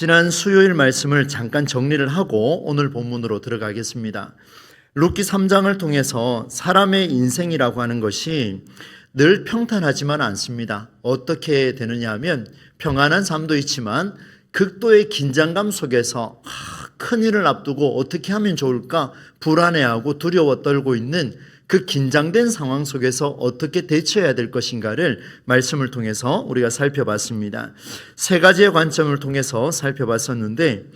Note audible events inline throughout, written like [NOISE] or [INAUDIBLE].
지난 수요일 말씀을 잠깐 정리를 하고 오늘 본문으로 들어가겠습니다. 룻기 3장을 통해서 사람의 인생이라고 하는 것이 늘 평탄하지만 않습니다. 어떻게 되느냐 하면 평안한 삶도 있지만 극도의 긴장감 속에서 아, 큰 일을 앞두고 어떻게 하면 좋을까 불안해하고 두려워 떨고 있는 그 긴장된 상황 속에서 어떻게 대처해야 될 것인가를 말씀을 통해서 우리가 살펴봤습니다. 세 가지의 관점을 통해서 살펴봤었는데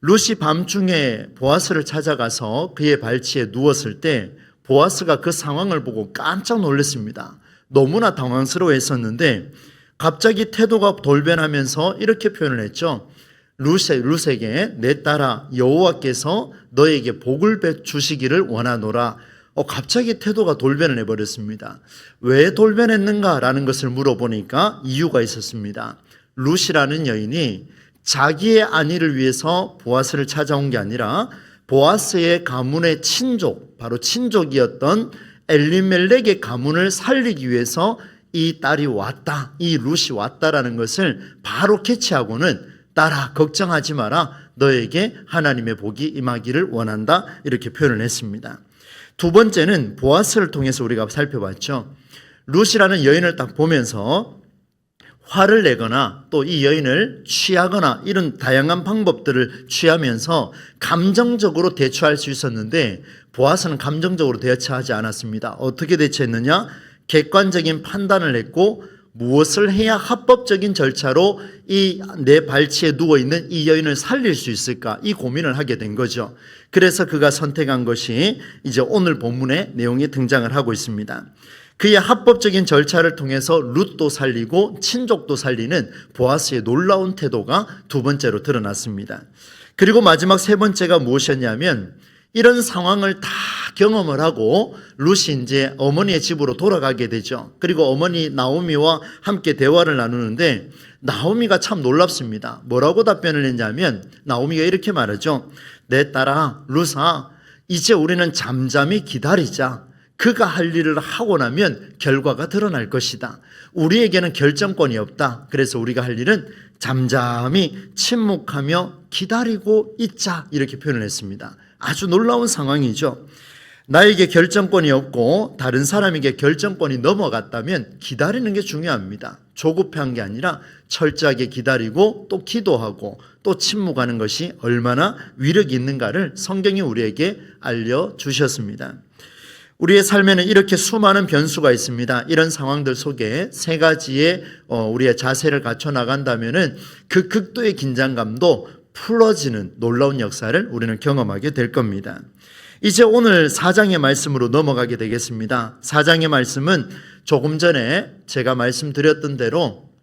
룻이 밤중에 보아스를 찾아가서 그의 발치에 누웠을 때 보아스가 그 상황을 보고 깜짝 놀랐습니다. 너무나 당황스러워 했었는데 갑자기 태도가 돌변하면서 이렇게 표현을 했죠. 룻에, 룻에게 내 딸아 여호와께서 너에게 복을 배 주시기를 원하노라. 어, 갑자기 태도가 돌변을 해버렸습니다. 왜 돌변했는가라는 것을 물어보니까 이유가 있었습니다. 룻이라는 여인이 자기의 안위를 위해서 보아스를 찾아온 게 아니라 보아스의 가문의 친족, 바로 친족이었던 엘리멜렉의 가문을 살리기 위해서 이 딸이 왔다, 이 룻이 왔다라는 것을 바로 캐치하고는 딸아 걱정하지 마라, 너에게 하나님의 복이 임하기를 원한다 이렇게 표현을 했습니다. 두 번째는 보아스를 통해서 우리가 살펴봤죠. 룻이라는 여인을 딱 보면서 화를 내거나 또 이 여인을 취하거나 이런 다양한 방법들을 취하면서 감정적으로 대처할 수 있었는데 보아스는 감정적으로 대처하지 않았습니다. 어떻게 대처했느냐? 객관적인 판단을 했고 무엇을 해야 합법적인 절차로 이 내 발치에 누워 있는 이 여인을 살릴 수 있을까 이 고민을 하게 된 거죠. 그래서 그가 선택한 것이 이제 오늘 본문의 내용이 등장을 하고 있습니다. 그의 합법적인 절차를 통해서 룻도 살리고 친족도 살리는 보아스의 놀라운 태도가 두 번째로 드러났습니다. 그리고 마지막 세 번째가 무엇이었냐면 이런 상황을 다 경험을 하고 룻이 이제 어머니의 집으로 돌아가게 되죠. 그리고 어머니 나오미와 함께 대화를 나누는데 나오미가 참 놀랍습니다. 뭐라고 답변을 했냐면 나오미가 이렇게 말하죠. 내 딸아 룻아 이제 우리는 잠잠히 기다리자. 그가 할 일을 하고 나면 결과가 드러날 것이다. 우리에게는 결정권이 없다. 그래서 우리가 할 일은 잠잠히 침묵하며 기다리고 있자. 이렇게 표현을 했습니다. 아주 놀라운 상황이죠. 나에게 결정권이 없고 다른 사람에게 결정권이 넘어갔다면 기다리는 게 중요합니다. 조급한 게 아니라 철저하게 기다리고 또 기도하고 또 침묵하는 것이 얼마나 위력이 있는가를 성경이 우리에게 알려주셨습니다. 우리의 삶에는 이렇게 수많은 변수가 있습니다. 이런 상황들 속에 세 가지의 어, 우리의 자세를 갖춰 나간다면은 그 극도의 긴장감도 풀어지는 놀라운 역사를 우리는 경험하게 될 겁니다. 이제 오늘 사장의 말씀으로 넘어가게 되겠습니다. 사장의 말씀은 조금 전에 제가 말씀드렸던 대로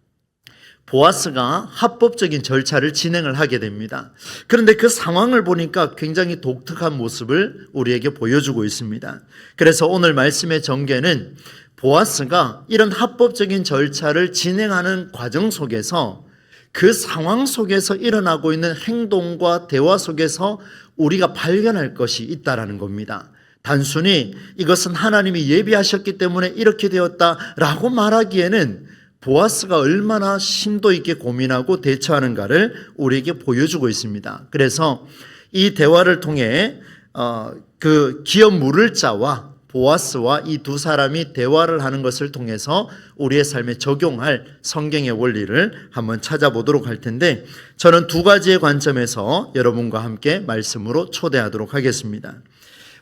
보아스가 합법적인 절차를 진행을 하게 됩니다. 그런데 그 상황을 보니까 굉장히 독특한 모습을 우리에게 보여주고 있습니다. 그래서 오늘 말씀의 전개는 보아스가 이런 합법적인 절차를 진행하는 과정 속에서 그 상황 속에서 일어나고 있는 행동과 대화 속에서 우리가 발견할 것이 있다라는 겁니다. 단순히 이것은 하나님이 예비하셨기 때문에 이렇게 되었다라고 말하기에는 보아스가 얼마나 심도 있게 고민하고 대처하는가를 우리에게 보여주고 있습니다. 그래서 이 대화를 통해 어, 그 기업 물을 자와 보아스와 이 두 사람이 대화를 하는 것을 통해서 우리의 삶에 적용할 성경의 원리를 한번 찾아보도록 할 텐데 저는 두 가지의 관점에서 여러분과 함께 말씀으로 초대하도록 하겠습니다.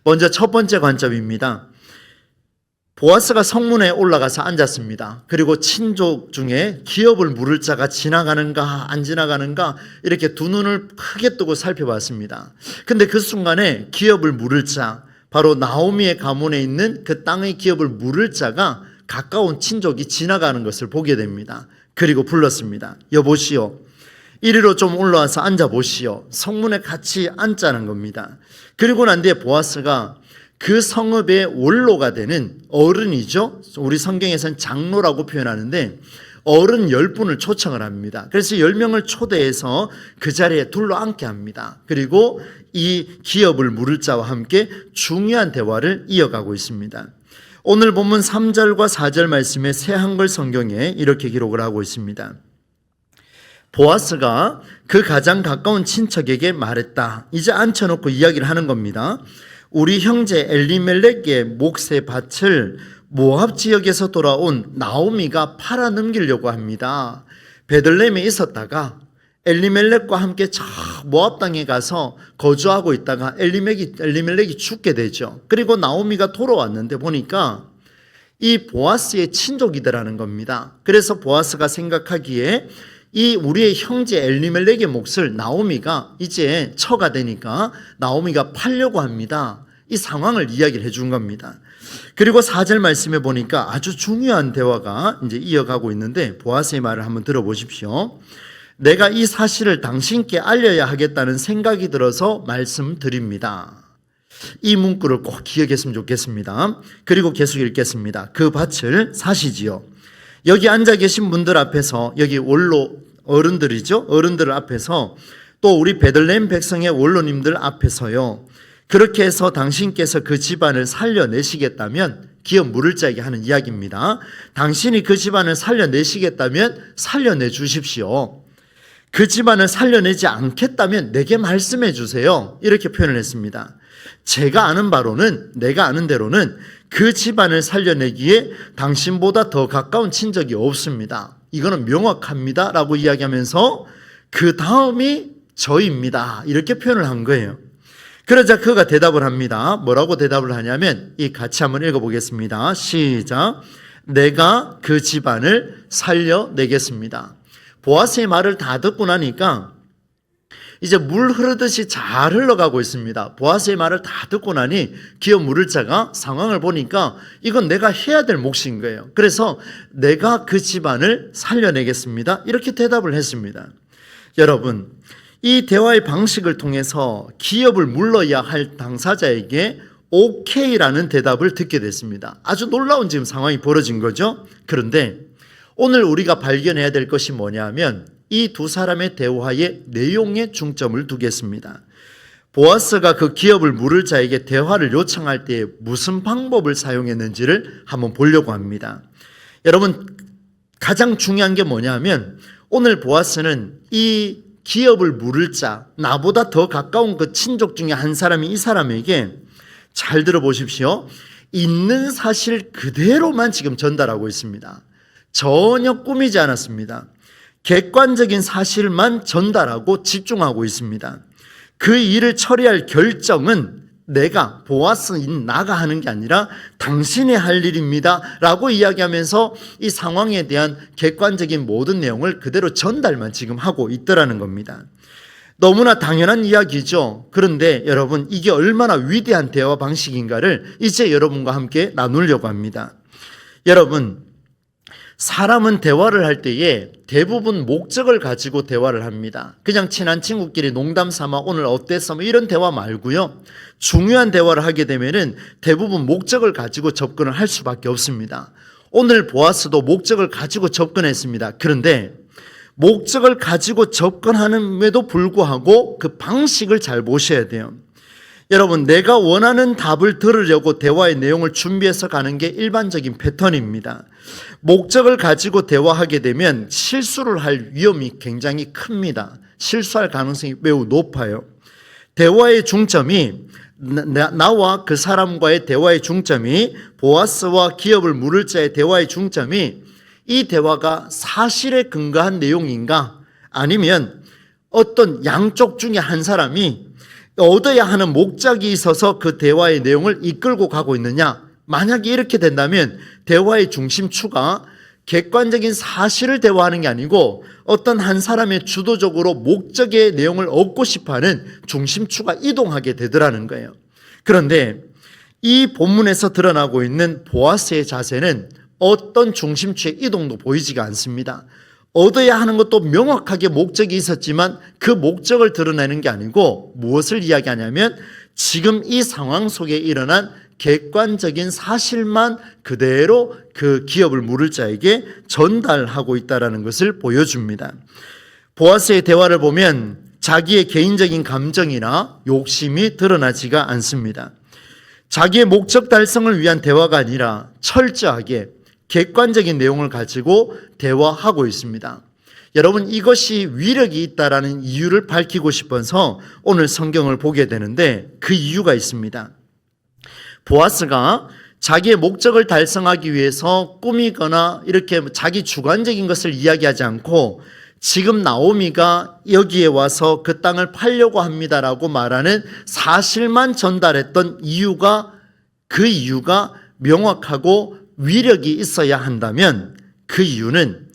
먼저 첫 번째 관점입니다. 보아스가 성문에 올라가서 앉았습니다. 그리고 친족 중에 기업을 물을 자가 지나가는가 안 지나가는가 이렇게 두 눈을 크게 뜨고 살펴봤습니다. 근데 그 순간에 기업을 물을 자 바로 나오미의 가문에 있는 그 땅의 기업을 물을 자가 가까운 친족이 지나가는 것을 보게 됩니다. 그리고 불렀습니다. 여보시오. 이리로 좀 올라와서 앉아보시오. 성문에 같이 앉자는 겁니다. 그리고 난 뒤에 보아스가 그 성읍의 원로가 되는 어른이죠. 우리 성경에서는 장로라고 표현하는데 어른 열 분을 초청을 합니다. 그래서 열 명을 초대해서 그 자리에 둘러 앉게 합니다. 그리고 이 기업을 물을 자와 함께 중요한 대화를 이어가고 있습니다. 오늘 본문 3절과 4절 말씀에 새 한글 성경에 이렇게 기록을 하고 있습니다. 보아스가 그 가장 가까운 친척에게 말했다. 이제 앉혀놓고 이야기를 하는 겁니다. 우리 형제 엘리멜렉의 몫의 밭을 모압 지역에서 돌아온 나오미가 팔아 넘기려고 합니다. 베들레헴에 있었다가 엘리멜렉과 함께 저 모압 땅에 가서 거주하고 있다가 엘리멜렉이, 엘리멜렉이 죽게 되죠. 그리고 나오미가 돌아왔는데 보니까 이 보아스의 친족이더라는 겁니다. 그래서 보아스가 생각하기에 이 우리의 형제 엘리멜렉의 몫을 나오미가 이제 처가 되니까 나오미가 팔려고 합니다. 이 상황을 이야기를 해준 겁니다. 그리고 사절 말씀에 보니까 아주 중요한 대화가 이제 이어가고 있는데 보아스의 말을 한번 들어보십시오. 내가 이 사실을 당신께 알려야 하겠다는 생각이 들어서 말씀드립니다. 이 문구를 꼭 기억했으면 좋겠습니다. 그리고 계속 읽겠습니다. 그 밭을 사시지요. 여기 앉아 계신 분들 앞에서 여기 원로 어른들이죠. 어른들 앞에서 또 우리 베들레헴 백성의 원로님들 앞에서요. 그렇게 해서 당신께서 그 집안을 살려내시겠다면 기업 물을 자에게 하는 이야기입니다. 당신이 그 집안을 살려내시겠다면 살려내 주십시오. 그 집안을 살려내지 않겠다면 내게 말씀해 주세요. 이렇게 표현을 했습니다. 제가 아는 바로는 내가 아는 대로는 그 집안을 살려내기에 당신보다 더 가까운 친적이 없습니다. 이거는 명확합니다. 라고 이야기하면서 그 다음이 저입니다. 이렇게 표현을 한 거예요. 그러자 그가 대답을 합니다. 뭐라고 대답을 하냐면 이 같이 한번 읽어보겠습니다. 시작. 내가 그 집안을 살려내겠습니다. 보아스의 말을 다 듣고 나니까 이제 물 흐르듯이 잘 흘러가고 있습니다. 보아스의 말을 다 듣고 나니 기업 물을 자가 상황을 보니까 이건 내가 해야 될 몫인 거예요. 그래서 내가 그 집안을 살려내겠습니다. 이렇게 대답을 했습니다. 여러분, 이 대화의 방식을 통해서 기업을 물러야 할 당사자에게 오케이라는 대답을 듣게 됐습니다. 아주 놀라운 지금 상황이 벌어진 거죠. 그런데 오늘 우리가 발견해야 될 것이 뭐냐면 이 두 사람의 대화의 내용에 중점을 두겠습니다. 보아스가 그 기업을 물을 자에게 대화를 요청할 때 무슨 방법을 사용했는지를 한번 보려고 합니다. 여러분, 가장 중요한 게 뭐냐면 오늘 보아스는 이 기업을 물을 자, 나보다 더 가까운 그 친족 중에 한 사람이 이 사람에게 잘 들어보십시오. 있는 사실 그대로만 지금 전달하고 있습니다. 전혀 꾸미지 않았습니다. 객관적인 사실만 전달하고 집중하고 있습니다. 그 일을 처리할 결정은 내가 보아스인 나가 하는 게 아니라 당신이 할 일입니다. 라고 이야기하면서 이 상황에 대한 객관적인 모든 내용을 그대로 전달만 지금 하고 있더라는 겁니다. 너무나 당연한 이야기죠. 그런데 여러분, 이게 얼마나 위대한 대화 방식인가를 이제 여러분과 함께 나누려고 합니다. 여러분, 사람은 대화를 할 때에 대부분 목적을 가지고 대화를 합니다. 그냥 친한 친구끼리 농담 삼아 오늘 어땠어? 뭐 이런 대화 말고요. 중요한 대화를 하게 되면은 대부분 목적을 가지고 접근을 할 수밖에 없습니다. 오늘 보아스도 목적을 가지고 접근했습니다. 그런데 목적을 가지고 접근하는에도 불구하고 그 방식을 잘 보셔야 돼요. 여러분, 내가 원하는 답을 들으려고 대화의 내용을 준비해서 가는 게 일반적인 패턴입니다. 목적을 가지고 대화하게 되면 실수를 할 위험이 굉장히 큽니다. 실수할 가능성이 매우 높아요. 대화의 중점이 나와 그 사람과의 대화의 중점이 보아스와 기업을 물을 자의 대화의 중점이 이 대화가 사실에 근거한 내용인가 아니면 어떤 양쪽 중에 한 사람이 얻어야 하는 목적이 있어서 그 대화의 내용을 이끌고 가고 있느냐? 만약에 이렇게 된다면 대화의 중심추가 객관적인 사실을 대화하는 게 아니고 어떤 한 사람의 주도적으로 목적의 내용을 얻고 싶어 하는 중심추가 이동하게 되더라는 거예요. 그런데 이 본문에서 드러나고 있는 보아스의 자세는 어떤 중심추의 이동도 보이지가 않습니다. 얻어야 하는 것도 명확하게 목적이 있었지만 그 목적을 드러내는 게 아니고 무엇을 이야기하냐면 지금 이 상황 속에 일어난 객관적인 사실만 그대로 그 기업을 물을 자에게 전달하고 있다라는 것을 보여줍니다. 보아스의 대화를 보면 자기의 개인적인 감정이나 욕심이 드러나지가 않습니다. 자기의 목적 달성을 위한 대화가 아니라 철저하게 객관적인 내용을 가지고 대화하고 있습니다. 여러분 이것이 위력이 있다라는 이유를 밝히고 싶어서 오늘 성경을 보게 되는데 그 이유가 있습니다. 보아스가 자기의 목적을 달성하기 위해서 꾸미거나 이렇게 자기 주관적인 것을 이야기하지 않고 지금 나오미가 여기에 와서 그 땅을 팔려고 합니다라고 말하는 사실만 전달했던 이유가 그 이유가 명확하고 위력이 있어야 한다면 그 이유는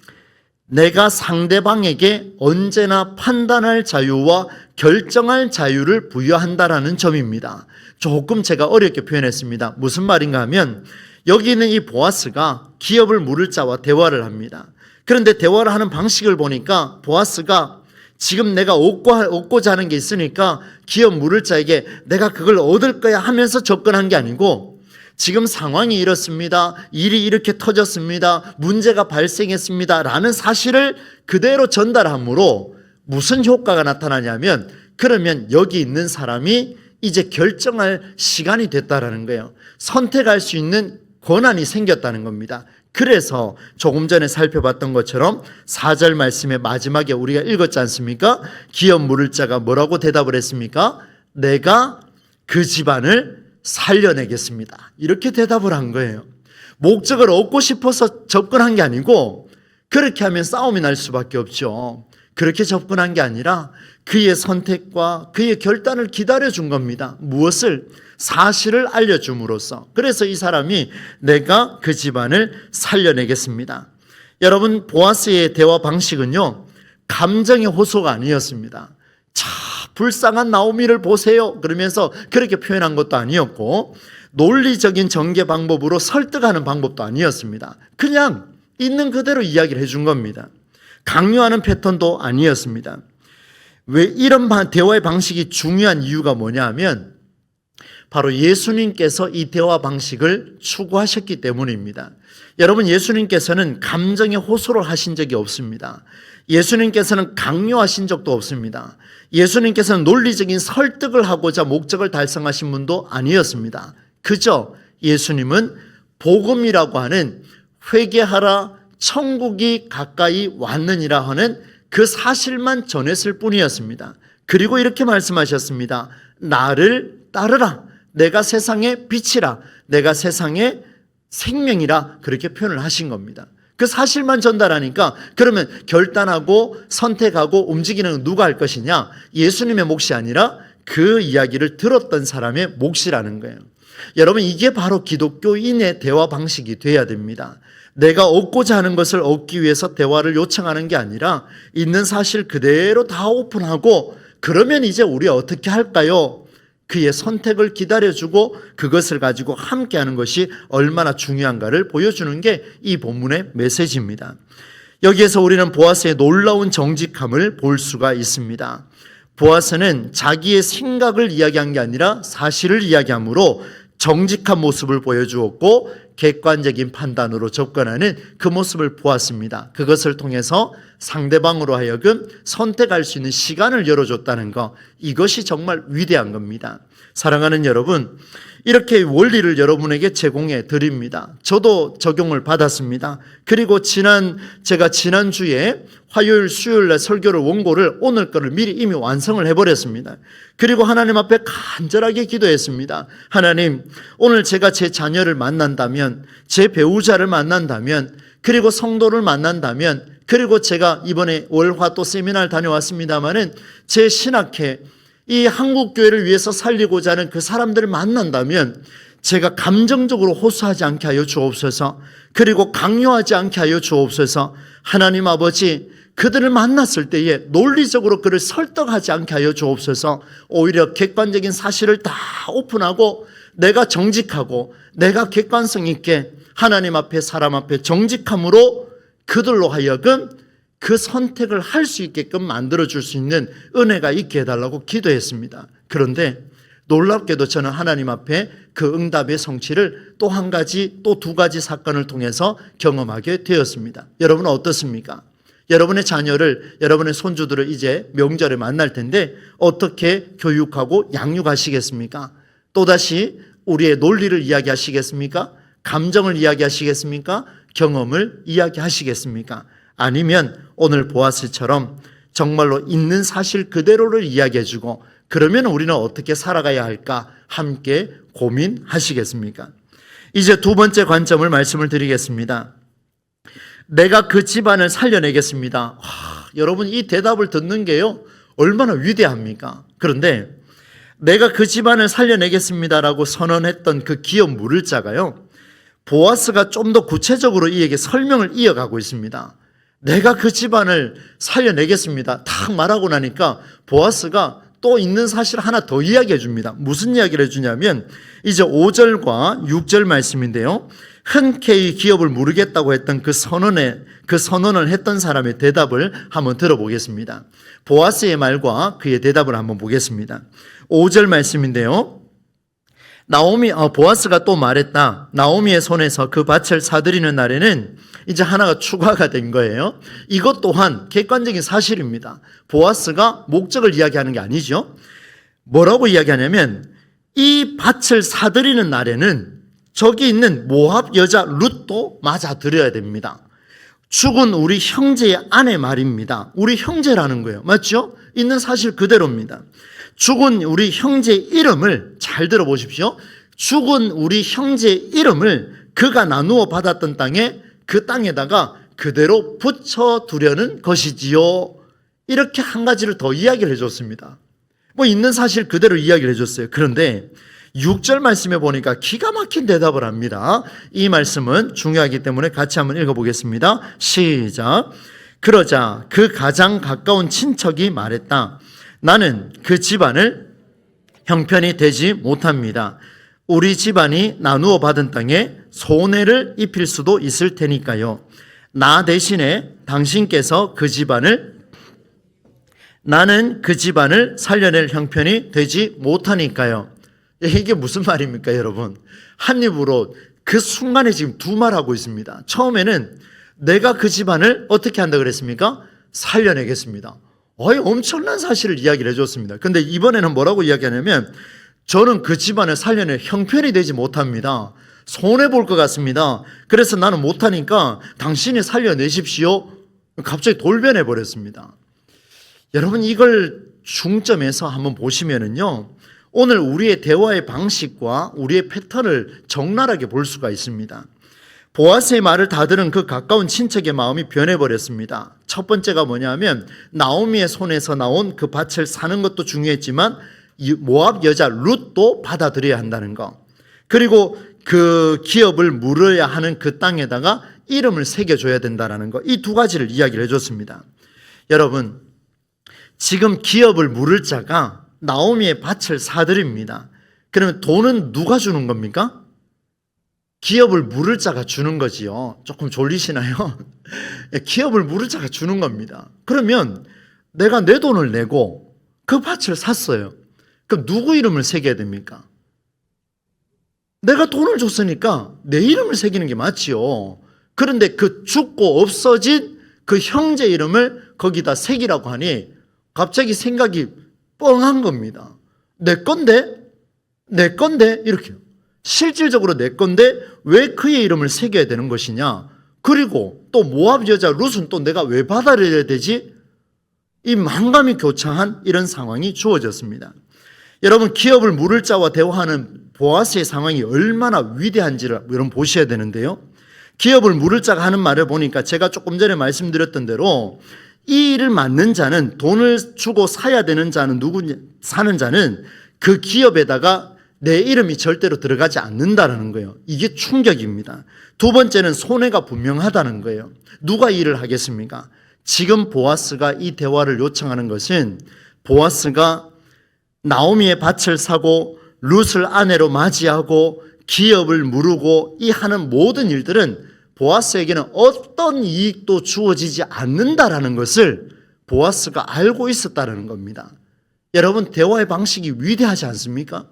내가 상대방에게 언제나 판단할 자유와 결정할 자유를 부여한다라는 점입니다. 조금 제가 어렵게 표현했습니다. 무슨 말인가 하면 여기 있는 이 보아스가 기업을 물을 자와 대화를 합니다. 그런데 대화를 하는 방식을 보니까 보아스가 지금 내가 얻고, 얻고자 하는 게 있으니까 기업 물을 자에게 내가 그걸 얻을 거야 하면서 접근한 게 아니고 지금 상황이 이렇습니다. 일이 이렇게 터졌습니다. 문제가 발생했습니다. 라는 사실을 그대로 전달함으로 무슨 효과가 나타나냐면 그러면 여기 있는 사람이 이제 결정할 시간이 됐다라는 거예요. 선택할 수 있는 권한이 생겼다는 겁니다. 그래서 조금 전에 살펴봤던 것처럼 4절 말씀의 마지막에 우리가 읽었지 않습니까? 기업 물을 자가 뭐라고 대답을 했습니까? 내가 그 집안을 살려내겠습니다. 이렇게 대답을 한 거예요. 목적을 얻고 싶어서 접근한 게 아니고 그렇게 하면 싸움이 날 수밖에 없죠. 그렇게 접근한 게 아니라 그의 선택과 그의 결단을 기다려 준 겁니다. 무엇을? 사실을 알려줌으로써. 그래서 이 사람이 내가 그 집안을 살려내겠습니다. 여러분, 보아스의 대화 방식은요, 감정의 호소가 아니었습니다. 자, 불쌍한 나오미를 보세요. 그러면서 그렇게 표현한 것도 아니었고, 논리적인 전개 방법으로 설득하는 방법도 아니었습니다. 그냥 있는 그대로 이야기를 해준 겁니다. 강요하는 패턴도 아니었습니다. 왜 이런 대화의 방식이 중요한 이유가 뭐냐 하면 바로 예수님께서 이 대화 방식을 추구하셨기 때문입니다. 여러분, 예수님께서는 감정의 호소를 하신 적이 없습니다. 예수님께서는 강요하신 적도 없습니다. 예수님께서는 논리적인 설득을 하고자 목적을 달성하신 분도 아니었습니다. 그저 예수님은 복음이라고 하는 회개하라 천국이 가까이 왔느니라 하는 그 사실만 전했을 뿐이었습니다. 그리고 이렇게 말씀하셨습니다. 나를 따르라. 내가 세상의 빛이라. 내가 세상의 생명이라. 그렇게 표현을 하신 겁니다. 그 사실만 전달하니까 그러면 결단하고 선택하고 움직이는 건 누가 할 것이냐? 예수님의 몫이 아니라 그 이야기를 들었던 사람의 몫이라는 거예요. 여러분, 이게 바로 기독교인의 대화 방식이 돼야 됩니다. 내가 얻고자 하는 것을 얻기 위해서 대화를 요청하는 게 아니라 있는 사실 그대로 다 오픈하고 그러면 이제 우리 어떻게 할까요? 그의 선택을 기다려주고 그것을 가지고 함께 하는 것이 얼마나 중요한가를 보여주는 게 이 본문의 메시지입니다. 여기에서 우리는 보아스의 놀라운 정직함을 볼 수가 있습니다. 보아스는 자기의 생각을 이야기한 게 아니라 사실을 이야기하므로 정직한 모습을 보여주었고 객관적인 판단으로 접근하는 그 모습을 보았습니다. 그것을 통해서 상대방으로 하여금 선택할 수 있는 시간을 열어줬다는 것 이것이 정말 위대한 겁니다. 사랑하는 여러분, 이렇게 원리를 여러분에게 제공해 드립니다. 저도 적용을 받았습니다. 그리고 지난 제가 지난 주에 화요일, 수요일 날 설교를 원고를 오늘 거를 미리 이미 완성을 해버렸습니다. 그리고 하나님 앞에 간절하게 기도했습니다. 하나님, 오늘 제가 제 자녀를 만난다면, 제 배우자를 만난다면, 그리고 성도를 만난다면, 그리고 제가 이번에 월화 또 세미나를 다녀왔습니다마는 제 신학회 이 한국 교회를 위해서 살리고자 하는 그 사람들을 만난다면 제가 감정적으로 호소하지 않게 하여 주옵소서. 그리고 강요하지 않게 하여 주옵소서. 하나님 아버지 그들을 만났을 때에 논리적으로 그를 설득하지 않게 하여 주옵소서. 오히려 객관적인 사실을 다 오픈하고 내가 정직하고 내가 객관성 있게 하나님 앞에 사람 앞에 정직함으로 그들로 하여금 그 선택을 할 수 있게끔 만들어 줄 수 있는 은혜가 있게 해달라고 기도했습니다. 그런데 놀랍게도 저는 하나님 앞에 그 응답의 성취를 또 한 가지, 또 두 가지 사건을 통해서 경험하게 되었습니다. 여러분은 어떻습니까? 여러분의 자녀를, 여러분의 손주들을 이제 명절에 만날 텐데 어떻게 교육하고 양육하시겠습니까? 또다시 우리의 논리를 이야기하시겠습니까? 감정을 이야기하시겠습니까? 경험을 이야기하시겠습니까? 아니면 오늘 보아스처럼 정말로 있는 사실 그대로를 이야기해주고 그러면 우리는 어떻게 살아가야 할까 함께 고민하시겠습니까? 이제 두 번째 관점을 말씀을 드리겠습니다. 내가 그 집안을 살려내겠습니다. 와, 여러분 이 대답을 듣는 게요 얼마나 위대합니까? 그런데 내가 그 집안을 살려내겠습니다라고 선언했던 그 기업 물을 자가요 보아스가 좀 더 구체적으로 이에게 설명을 이어가고 있습니다. 내가 그 집안을 살려내겠습니다. 탁 말하고 나니까 보아스가 또 있는 사실 하나 더 이야기해 줍니다. 무슨 이야기를 해주냐면 이제 5절과 6절 말씀인데요. 흔쾌히 기업을 무르겠다고 했던 그 선언에 그 선언을 했던 사람의 대답을 한번 들어보겠습니다. 보아스의 말과 그의 대답을 한번 보겠습니다. 5절 말씀인데요. 나오미 어, 보아스가 또 말했다. 나오미의 손에서 그 밭을 사들이는 날에는 이제 하나가 추가가 된 거예요. 이것 또한 객관적인 사실입니다. 보아스가 목적을 이야기하는 게 아니죠. 뭐라고 이야기하냐면 이 밭을 사들이는 날에는 저기 있는 모압 여자 룻도 맞아 들여야 됩니다. 죽은 우리 형제의 아내 말입니다. 우리 형제라는 거예요. 맞죠? 있는 사실 그대로입니다. 죽은 우리 형제의 이름을 잘 들어보십시오. 죽은 우리 형제의 이름을 그가 나누어 받았던 땅에 그 땅에다가 그대로 붙여 두려는 것이지요. 이렇게 한 가지를 더 이야기를 해줬습니다. 뭐 있는 사실 그대로 이야기를 해줬어요. 그런데 6절 말씀에 보니까 기가 막힌 대답을 합니다. 이 말씀은 중요하기 때문에 같이 한번 읽어보겠습니다. 시작. 그러자 그 가장 가까운 친척이 말했다. 나는 그 집안을 형편이 되지 못합니다. 우리 집안이 나누어 받은 땅에 손해를 입힐 수도 있을 테니까요. 나 대신에 당신께서 그 집안을 나는 그 집안을 살려낼 형편이 되지 못하니까요. 이게 무슨 말입니까, 여러분? 한 입으로 그 순간에 지금 두 말하고 있습니다. 처음에는 내가 그 집안을 어떻게 한다 그랬습니까? 살려내겠습니다. 어이, 엄청난 사실을 이야기를 해줬습니다. 근데 이번에는 뭐라고 이야기하냐면 저는 그 집안을 살려낼 형편이 되지 못합니다. 손해볼 것 같습니다. 그래서 나는 못하니까 당신이 살려내십시오. 갑자기 돌변해 버렸습니다. 여러분 이걸 중점에서 한번 보시면은요. 오늘 우리의 대화의 방식과 우리의 패턴을 적나라하게 볼 수가 있습니다. 보아스의 말을 다 들은 그 가까운 친척의 마음이 변해버렸습니다. 첫 번째가 뭐냐면 나오미의 손에서 나온 그 밭을 사는 것도 중요했지만 모압 여자 룻도 받아들여야 한다는 거. 그리고 그 기업을 물어야 하는 그 땅에다가 이름을 새겨줘야 된다는 거. 이 두 가지를 이야기를 해줬습니다. 여러분, 지금 기업을 물을 자가 나오미의 밭을 사들입니다. 그러면 돈은 누가 주는 겁니까? 기업을 물을 자가 주는 거지요. 조금 졸리시나요? [LAUGHS] 기업을 물을 자가 주는 겁니다. 그러면 내가 내 돈을 내고 그 밭을 샀어요. 그럼 누구 이름을 새겨야 됩니까? 내가 돈을 줬으니까 내 이름을 새기는 게 맞지요. 그런데 그 죽고 없어진 그 형제 이름을 거기다 새기라고 하니 갑자기 생각이 뻥한 겁니다. 내 건데? 내 건데? 이렇게요. 실질적으로 내 건데 왜 그의 이름을 새겨야 되는 것이냐? 그리고 또 모압 여자 룻은 또 내가 왜 받아들여야 되지? 이 만감이 교차한 이런 상황이 주어졌습니다. 여러분 기업을 물을 자와 대화하는 보아스의 상황이 얼마나 위대한지를 여러분 보셔야 되는데요. 기업을 물을 자가 하는 말을 보니까 제가 조금 전에 말씀드렸던 대로 이 일을 맡는 자는 돈을 주고 사야 되는 자는 누구냐 사는 자는 그 기업에다가 내 이름이 절대로 들어가지 않는다라는 거예요. 이게 충격입니다. 두 번째는 손해가 분명하다는 거예요. 누가 일을 하겠습니까? 지금 보아스가 이 대화를 요청하는 것은 보아스가 나오미의 밭을 사고 룻을 아내로 맞이하고 기업을 무르고 이 하는 모든 일들은 보아스에게는 어떤 이익도 주어지지 않는다라는 것을 보아스가 알고 있었다는 겁니다. 여러분 대화의 방식이 위대하지 않습니까?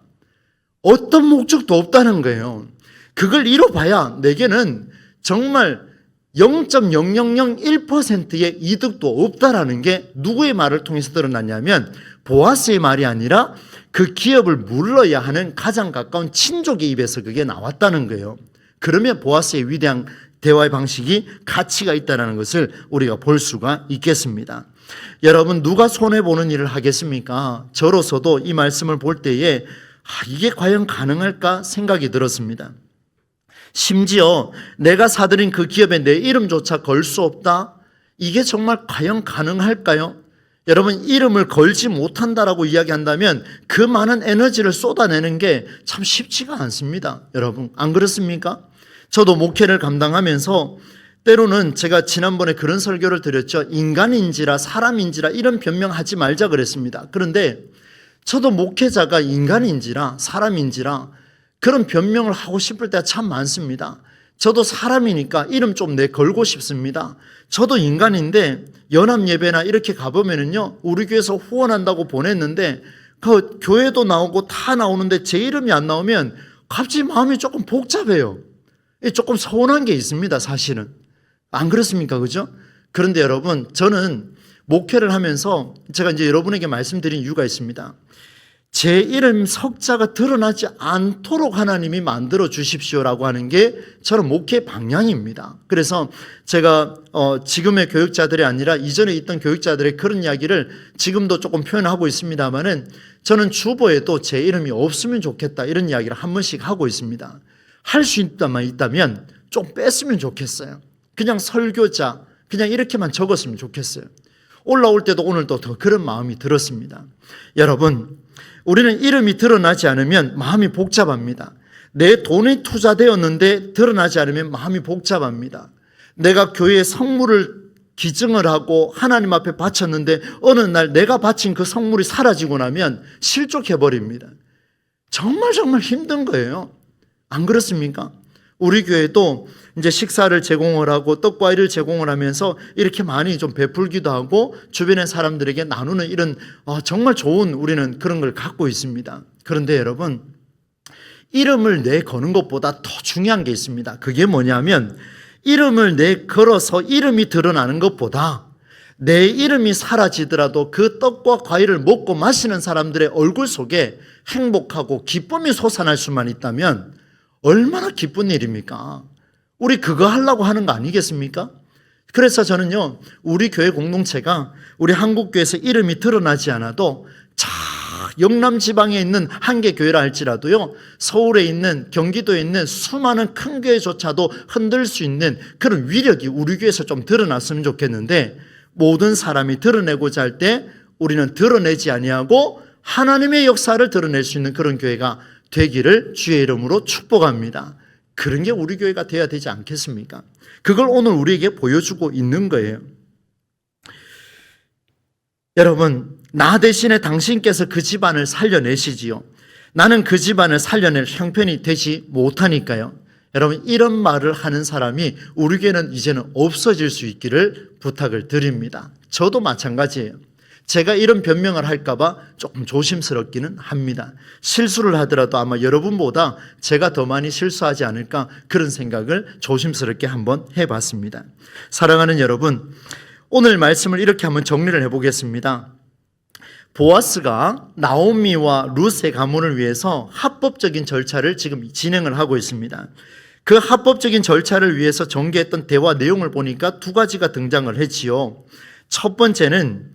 어떤 목적도 없다는 거예요. 그걸 이뤄봐야 내게는 정말 0.0001%의 이득도 없다라는 게 누구의 말을 통해서 드러났냐면 보아스의 말이 아니라 그 기업을 물러야 하는 가장 가까운 친족의 입에서 그게 나왔다는 거예요. 그러면 보아스의 위대한 대화의 방식이 가치가 있다는 것을 우리가 볼 수가 있겠습니다. 여러분 누가 손해 보는 일을 하겠습니까? 저로서도 이 말씀을 볼 때에 아, 이게 과연 가능할까 생각이 들었습니다. 심지어 내가 사들인 그 기업에 내 이름조차 걸 수 없다? 이게 정말 과연 가능할까요? 여러분, 이름을 걸지 못한다라고 이야기한다면 그 많은 에너지를 쏟아내는 게 참 쉽지가 않습니다. 여러분, 안 그렇습니까? 저도 목회를 감당하면서 때로는 제가 지난번에 그런 설교를 드렸죠. 인간인지라 사람인지라 이런 변명하지 말자 그랬습니다. 그런데 저도 목회자가 인간인지라 사람인지라 그런 변명을 하고 싶을 때가 참 많습니다. 저도 사람이니까 이름 좀 내 걸고 싶습니다. 저도 인간인데 연합 예배나 이렇게 가보면은요, 우리 교회에서 후원한다고 보냈는데 그 교회도 나오고 다 나오는데 제 이름이 안 나오면 갑자기 마음이 조금 복잡해요. 조금 서운한 게 있습니다, 사실은. 안 그렇습니까? 그죠? 그런데 여러분, 저는 목회를 하면서 제가 이제 여러분에게 말씀드린 이유가 있습니다. 제 이름 석자가 드러나지 않도록 하나님이 만들어 주십시오라고 하는 게 저는 목회 방향입니다. 그래서 제가 어 지금의 교육자들이 아니라 이전에 있던 교육자들의 그런 이야기를 지금도 조금 표현하고 있습니다만은 저는 주보에도 제 이름이 없으면 좋겠다 이런 이야기를 한 번씩 하고 있습니다. 할 수 있다만 있다면 좀 뺐으면 좋겠어요. 그냥 설교자 그냥 이렇게만 적었으면 좋겠어요. 올라올 때도 오늘도 더 그런 마음이 들었습니다. 여러분 우리는 이름이 드러나지 않으면 마음이 복잡합니다. 내 돈이 투자되었는데 드러나지 않으면 마음이 복잡합니다. 내가 교회에 성물을 기증을 하고 하나님 앞에 바쳤는데 어느 날 내가 바친 그 성물이 사라지고 나면 실족해 버립니다. 정말 정말 힘든 거예요. 안 그렇습니까? 우리 교회도 이제 식사를 제공을 하고 떡과일을 제공을 하면서 이렇게 많이 좀 베풀기도 하고 주변의 사람들에게 나누는 이런 아, 정말 좋은 우리는 그런 걸 갖고 있습니다. 그런데 여러분 이름을 내 거는 것보다 더 중요한 게 있습니다. 그게 뭐냐면 이름을 내 걸어서 이름이 드러나는 것보다 내 이름이 사라지더라도 그 떡과 과일을 먹고 마시는 사람들의 얼굴 속에 행복하고 기쁨이 솟아날 수만 있다면 얼마나 기쁜 일입니까? 우리 그거 하려고 하는 거 아니겠습니까? 그래서 저는요, 우리 교회 공동체가 우리 한국교회에서 이름이 드러나지 않아도 자, 영남 지방에 있는 한 개 교회라 할지라도요, 서울에 있는, 경기도에 있는 수많은 큰 교회조차도 흔들 수 있는 그런 위력이 우리 교회에서 좀 드러났으면 좋겠는데, 모든 사람이 드러내고자 할 때 우리는 드러내지 아니하고 하나님의 역사를 드러낼 수 있는 그런 교회가 되기를 주의 이름으로 축복합니다. 그런 게 우리 교회가 돼야 되지 않겠습니까? 그걸 오늘 우리에게 보여주고 있는 거예요. 여러분, 나 대신에 당신께서 그 집안을 살려내시지요. 나는 그 집안을 살려낼 형편이 되지 못하니까요. 여러분, 이런 말을 하는 사람이 우리 교회는 이제는 없어질 수 있기를 부탁을 드립니다. 저도 마찬가지예요. 제가 이런 변명을 할까봐 조금 조심스럽기는 합니다. 실수를 하더라도 아마 여러분보다 제가 더 많이 실수하지 않을까 그런 생각을 조심스럽게 한번 해봤습니다. 사랑하는 여러분, 오늘 말씀을 이렇게 한번 정리를 해보겠습니다. 보아스가 나오미와 룻의 가문을 위해서 합법적인 절차를 지금 진행을 하고 있습니다. 그 합법적인 절차를 위해서 전개했던 대화 내용을 보니까 두 가지가 등장을 했지요. 첫 번째는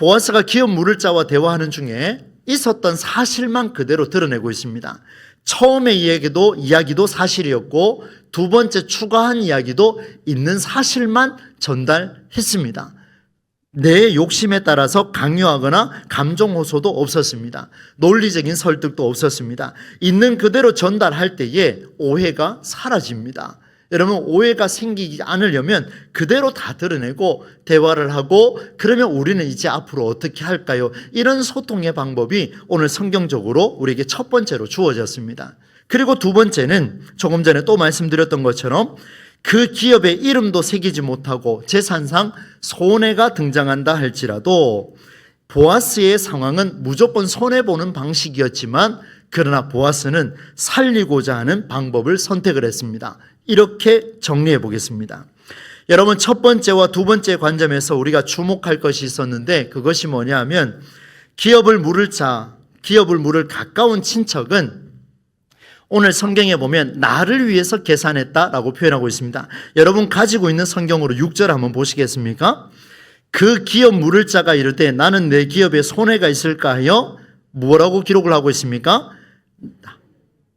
보아스가 기업 물을 자와 대화하는 중에 있었던 사실만 그대로 드러내고 있습니다. 처음의 이야기도 이야기도 사실이었고 두 번째 추가한 이야기도 있는 사실만 전달했습니다. 내 욕심에 따라서 강요하거나 감정 호소도 없었습니다. 논리적인 설득도 없었습니다. 있는 그대로 전달할 때에 오해가 사라집니다. 여러분 오해가 생기지 않으려면 그대로 다 드러내고 대화를 하고 그러면 우리는 이제 앞으로 어떻게 할까요? 이런 소통의 방법이 오늘 성경적으로 우리에게 첫 번째로 주어졌습니다. 그리고 두 번째는 조금 전에 또 말씀드렸던 것처럼 그 기업의 이름도 새기지 못하고 재산상 손해가 등장한다 할지라도 보아스의 상황은 무조건 손해보는 방식이었지만 그러나 보아스는 살리고자 하는 방법을 선택을 했습니다. 이렇게 정리해 보겠습니다. 여러분, 첫 번째와 두 번째 관점에서 우리가 주목할 것이 있었는데 그것이 뭐냐 하면 기업을 물을 자, 기업을 물을 가까운 친척은 오늘 성경에 보면 나를 위해서 계산했다라고 표현하고 있습니다. 여러분 가지고 있는 성경으로 6절 한번 보시겠습니까? 그 기업 물을 자가 이를 때 나는 내 기업에 손해가 있을까 하여 뭐라고 기록을 하고 있습니까?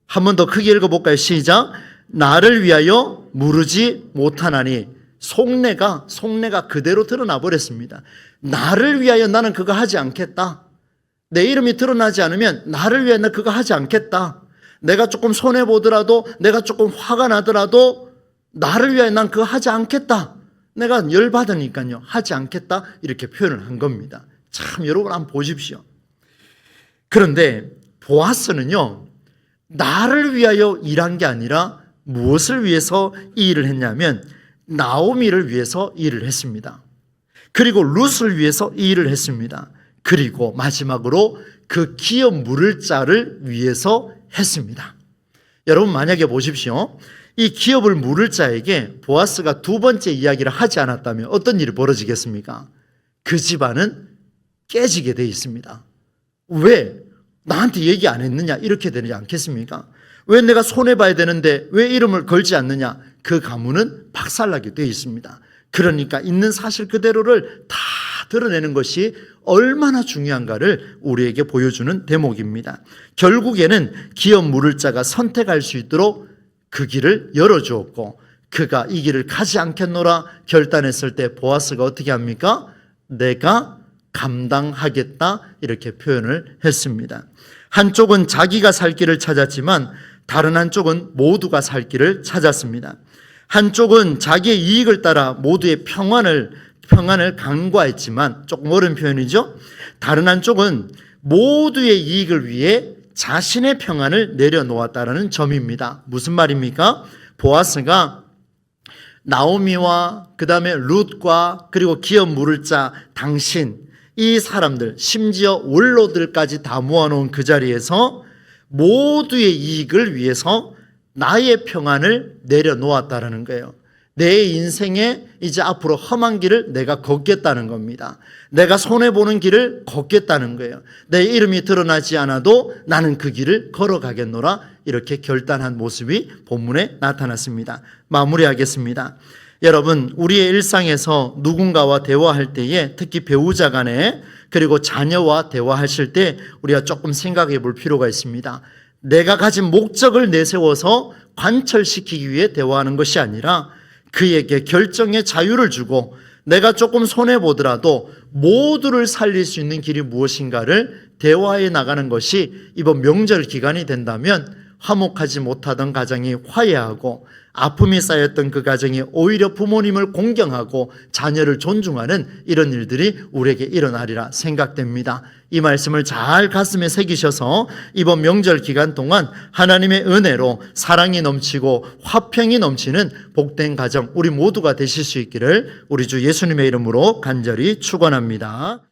한 번 더 크게 읽어볼까요? 시작. 나를 위하여 무르지 못하나니 속내가 속내가 그대로 드러나 버렸습니다. 나를 위하여 나는 그거 하지 않겠다. 내 이름이 드러나지 않으면 나를 위해 나 그거 하지 않겠다. 내가 조금 손해 보더라도 내가 조금 화가 나더라도 나를 위해 난 그거 하지 않겠다. 내가 열 받으니까요 하지 않겠다 이렇게 표현을 한 겁니다. 참 여러분 한번 보십시오. 그런데 보아스는요 나를 위하여 일한 게 아니라 무엇을 위해서 이 일을 했냐면 나오미를 위해서 일을 했습니다. 그리고 룻을 위해서 이 일을 했습니다. 그리고 마지막으로 그 기업 물을 자를 위해서 했습니다. 여러분 만약에 보십시오. 이 기업을 물을 자에게 보아스가 두 번째 이야기를 하지 않았다면 어떤 일이 벌어지겠습니까? 그 집안은 깨지게 돼 있습니다. 왜? 나한테 얘기 안 했느냐? 이렇게 되지 않겠습니까? 왜 내가 손해 봐야 되는데 왜 이름을 걸지 않느냐? 그 가문은 박살나게 돼 있습니다. 그러니까 있는 사실 그대로를 다 드러내는 것이 얼마나 중요한가를 우리에게 보여주는 대목입니다. 결국에는 기업 물을 자가 선택할 수 있도록 그 길을 열어주었고 그가 이 길을 가지 않겠노라 결단했을 때 보아스가 어떻게 합니까? 내가 감당하겠다 이렇게 표현을 했습니다. 한쪽은 자기가 살 길을 찾았지만 다른 한쪽은 모두가 살 길을 찾았습니다. 한쪽은 자기의 이익을 따라 모두의 평안을 평안을 간과했지만 조금 어려운 표현이죠. 다른 한쪽은 모두의 이익을 위해 자신의 평안을 내려놓았다라는 점입니다. 무슨 말입니까? 보아스가 나오미와 그 다음에 룻과 그리고 기업 물을 자 당신 이 사람들 심지어 원로들까지 다 모아놓은 그 자리에서 모두의 이익을 위해서 나의 평안을 내려놓았다라는 거예요. 내 인생에 이제 앞으로 험한 길을 내가 걷겠다는 겁니다. 내가 손해보는 길을 걷겠다는 거예요. 내 이름이 드러나지 않아도 나는 그 길을 걸어가겠노라. 이렇게 결단한 모습이 본문에 나타났습니다. 마무리하겠습니다. 여러분, 우리의 일상에서 누군가와 대화할 때에 특히 배우자 간에 그리고 자녀와 대화하실 때 우리가 조금 생각해 볼 필요가 있습니다. 내가 가진 목적을 내세워서 관철시키기 위해 대화하는 것이 아니라 그에게 결정의 자유를 주고 내가 조금 손해보더라도 모두를 살릴 수 있는 길이 무엇인가를 대화해 나가는 것이 이번 명절 기간이 된다면 화목하지 못하던 가정이 화해하고 아픔이 쌓였던 그 가정이 오히려 부모님을 공경하고 자녀를 존중하는 이런 일들이 우리에게 일어나리라 생각됩니다. 이 말씀을 잘 가슴에 새기셔서 이번 명절 기간 동안 하나님의 은혜로 사랑이 넘치고 화평이 넘치는 복된 가정 우리 모두가 되실 수 있기를 우리 주 예수님의 이름으로 간절히 축원합니다.